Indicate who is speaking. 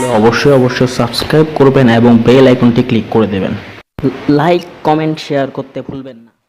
Speaker 1: তাহলে অবশ্যই অবশ্যই সাবস্ক্রাইব করবেন এবং বেল আইকনটি ক্লিক করে দেবেন। লাইক কমেন্ট শেয়ার করতে ভুলবেন না।